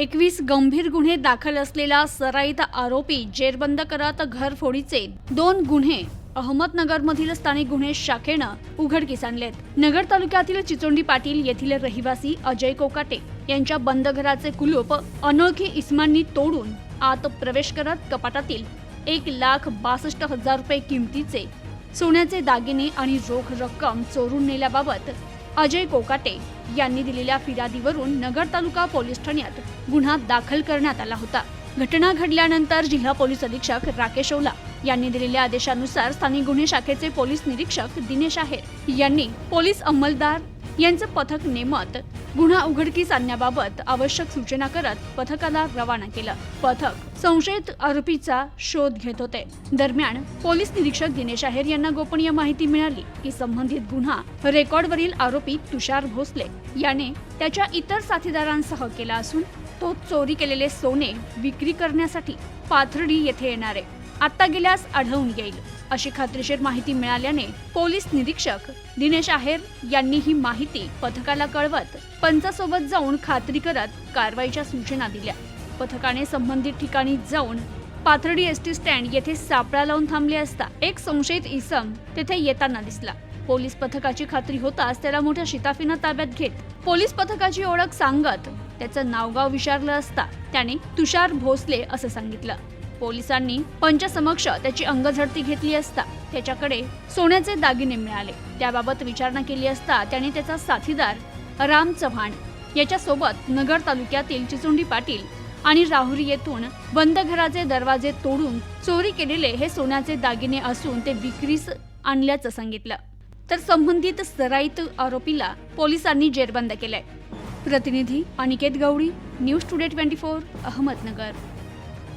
एकवीस गंभीर गुन्हे दाखल असलेला सराईत आरोपी जेरबंद करत घरफोडीचे दोन गुन्हे अहमदनगरमधील स्थानिक गुन्हे शाखेनं उघडकीस आणलेत. नगर तालुक्यातील चिचोंडी पाटील येथील रहिवासी अजय कोकाटे यांच्या बंद घराचे कुलूप अनोळखी इस्मांनी तोडून आत प्रवेश करत कपाटातील एक लाख बासष्ट हजार रुपये किमतीचे सोन्याचे दागिने आणि रोख रक्कम चोरून नेल्याबाबत अजय कोकाटे यांनी दिलेल्या फिर्यादीवरून नगर तालुका पोलीस ठाण्यात गुन्हा दाखल करण्यात आला होता. घटना घडल्यानंतर जिल्हा पोलीस अधीक्षक राकेश ओला यांनी दिलेल्या आदेशानुसार स्थानिक गुन्हे शाखेचे पोलीस निरीक्षक दिनेश आहेर यांनी पोलीस अंमलदार यांचं पथक नेमत गुन्हा उघडकीस आणण्याबाबत आवश्यक सूचना करत पथकाला रवाना केलं. पथक संशयित आरोपीचा शोध घेत होते. दरम्यान पोलीस निरीक्षक दिनेश आहेर यांना गोपनीय माहिती मिळाली की संबंधित गुन्हा रेकॉर्डवरील आरोपी तुषार भोसले याने त्याच्या इतर साथीदारांसह केला असून तो चोरी केलेले सोने विक्री करण्यासाठी पाथर्डी येथे येणार आहे. आता गेल्यास आढळून येईल. अशी खात्रीशीर माहिती मिळाल्याने पोलीस निरीक्षक दिनेश आहेर यांनी ही माहिती पथकाला कळवत पंचासोबत जाऊन खात्री करत कारवाईच्या सूचना दिल्या. पथकाने संबंधित ठिकाणी जाऊन पाथर्डी एस टी स्टँड येथे सापळा लावून थांबले असता एक संशयित इसम तेथे येताना दिसला. पोलीस पथकाची खात्री होताच त्याला मोठ्या शिताफीनं ताब्यात घेत पोलीस पथकाची ओळख सांगत त्याचं नावगाव विचारलं असता त्याने तुषार भोसले असं सांगितलं. पोलिसांनी पंचसमक्ष त्याची अंगझडती घेतली असता त्याच्याकडे सोन्याचे दागिने मिळाले. त्याबाबत विचारणा केली असता त्याने त्याचा साथीदार राम चव्हाण याच्यासोबत नगर तालुक्यातील चिचुंडी पाटील आणि राहुरी येथून बंद घराचे दरवाजे तोडून चोरी केलेले हे सोन्याचे दागिने असून ते विक्रीस आणल्याचं सांगितलं. तर संबंधित सराईत आरोपीला पोलिसांनी जेरबंद केलाय. प्रतिनिधी Aniket Gawali news today twenty four Ahmednagar.